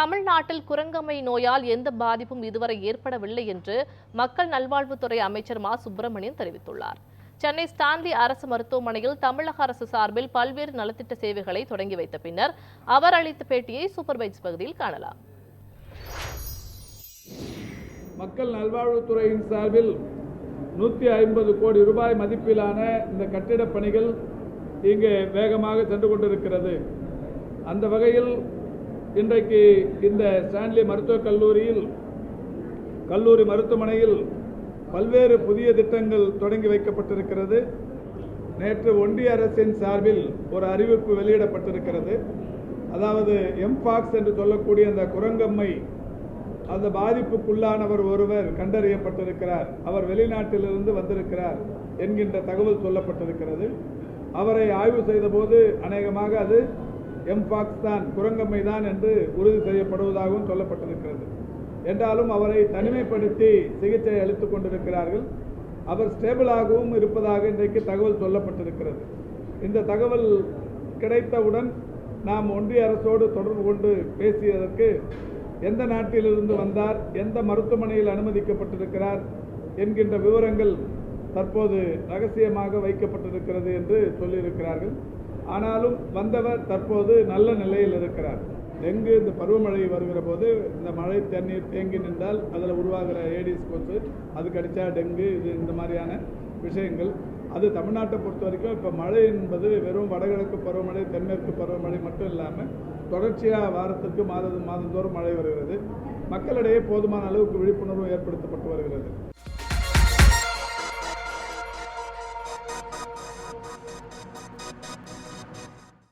தமிழ்நாட்டில் குரங்கம்மை நோயால் எந்த பாதிப்பும் இதுவரை ஏற்படவில்லை என்று மக்கள் நல்வாழ்வுத்துறை அமைச்சர் மா. சுப்பிரமணியன் தெரிவித்துள்ளார். சென்னை ஸ்டான்லி அரசு மருத்துவமனையில் தமிழக அரசு சார்பில் பல்வேறு நலத்திட்ட சேவைகளை தொடங்கி வைத்த பின்னர் அவர் அளித்த பேட்டியை சூப்பர்வைஸ் பகுதியில் காணலாம். மக்கள் நல்வாழ்வுத்துறையின் சார்பில் நூற்றி ஐம்பது கோடி ரூபாய் மதிப்பிலான இந்த கட்டிடப் பணிகள் இங்கே வேகமாக சென்று கொண்டிருக்கிறது. அந்த வகையில் இன்றைக்கு இந்த ஸ்டான்லி மருத்துவக் கல்லூரியில் கல்லூரி மருத்துவமனையில் பல்வேறு புதிய திட்டங்கள் தொடங்கி வைக்கப்பட்டிருக்கிறது. நேற்று ஒன்றிய அரசின் சார்பில் ஒரு அறிவிப்பு வெளியிடப்பட்டிருக்கிறது. அதாவது எம்பாக்ஸ் என்று சொல்லக்கூடிய அந்த குரங்கம்மை அந்த பாதிப்புக்குள்ளானவர் ஒருவர் கண்டறியப்பட்டிருக்கிறார். அவர் வெளிநாட்டிலிருந்து வந்திருக்கிறார் என்கின்ற தகவல் சொல்லப்பட்டிருக்கிறது. அவரை ஆய்வு செய்தபோது அநேகமாக அது எம் பாக்ஸ் தான் குரங்கம்மை தான் என்று உறுதி செய்யப்படுவதாகவும் சொல்லப்பட்டிருக்கிறது. என்றாலும் அவரை தனிமைப்படுத்தி சிகிச்சை அளித்துக் கொண்டிருக்கிறார்கள். அவர் ஸ்டேபிளாகவும் இருப்பதாக இன்றைக்கு தகவல் சொல்லப்பட்டிருக்கிறது. இந்த தகவல் கிடைத்தவுடன் நாம் ஒன்றிய அரசோடு தொடர்பு கொண்டு பேசியதற்கு எந்த நாட்டிலிருந்து வந்தார் எந்த மருத்துவமனையில் அனுமதிக்கப்பட்டிருக்கிறார் என்கின்ற விவரங்கள் தற்போது ரகசியமாக வைக்கப்பட்டிருக்கிறது என்று சொல்லியிருக்கிறார்கள். ஆனாலும் வந்தவர் தற்போது நல்ல நிலையில் இருக்கிறார். டெங்கு இந்த பருவமழை வருகிற போது இந்த மழை தண்ணீர் தேங்கி நின்றால் அதில் உருவாகிற ஏடிஸ் கொசு அது கடித்தா டெங்கு இது இந்த மாதிரியான விஷயங்கள். அது தமிழ்நாட்டை பொறுத்த வரைக்கும் இப்போ மழை என்பது வெறும் வடகிழக்கு பருவமழை தென்மேற்கு பருவமழை மட்டும் இல்லாமல் தொடர்ச்சியாக வாரத்துக்கு மாதம் மாதந்தோறும் மழை வருகிறது. மக்களிடையே போதுமான அளவுக்கு விழிப்புணர்வு ஏற்படுத்தப்பட்டு வருகிறது.